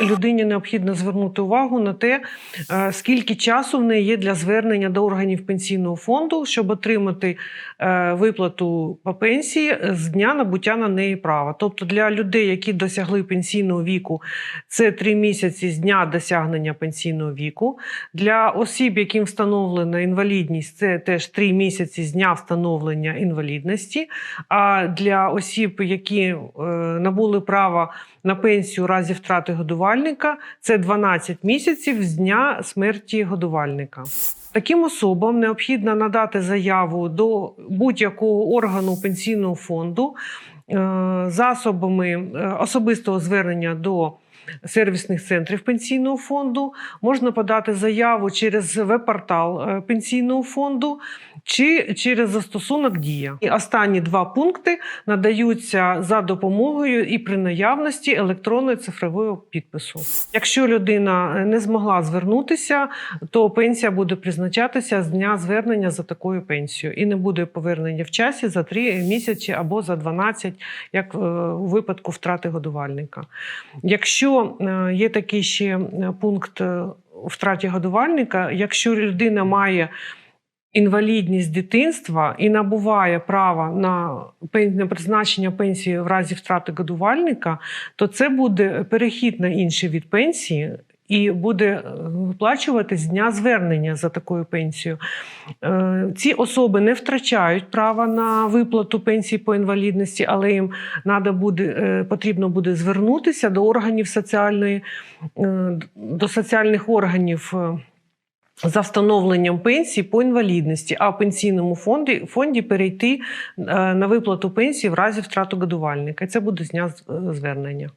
людині необхідно звернути увагу на те, е, скільки часу в неї є для звернення до органів пенсійного фонду, щоб отримати е, виплату по пенсії з дня набуття на неї права. Тобто для людей, які досягли пенсійного віку, це три місяці з дня досягнення пенсійного віку. Для осіб, яким встановлена інвалідність, це теж три місяці з дня встановлення інвалідності. А для осіб, які е, набули права на пенсію у разі втрати годувальника, це 12 місяців з дня смерті годувальника. Таким особам необхідно надати заяву до будь-якого органу пенсійного фонду е, засобами е, особистого звернення до сервісних центрів пенсійного фонду. Можна подати заяву через веб-портал е, пенсійного фонду чи через застосунок Дія. І останні два пункти надаються за допомогою і при наявності електронної цифрового підпису. Якщо людина е, не змогла звернутися, то пенсія буде призначатися з дня звернення за такою пенсією і не буде повернення в часі за 3 місяці або за 12, як е, у випадку втрати годувальника. Якщо е, є такий ще е, пункт е, втраті годувальника, якщо людина має інвалідність дитинства і набуває права на на призначення пенсії в разі втрати годувальника, то це буде перехід на інший від пенсії. І буде е, виплачувати з дня звернення за такою пенсією. Е, Ці особи не втрачають права на виплату пенсії по інвалідності, але їм надо буде, е, потрібно буде звернутися до органів соціальної, до соціальних органів. За встановленням пенсії по інвалідності, а в пенсійному фонді, фонді перейти на виплату пенсії в разі втрати годувальника. Це буде з дня звернення.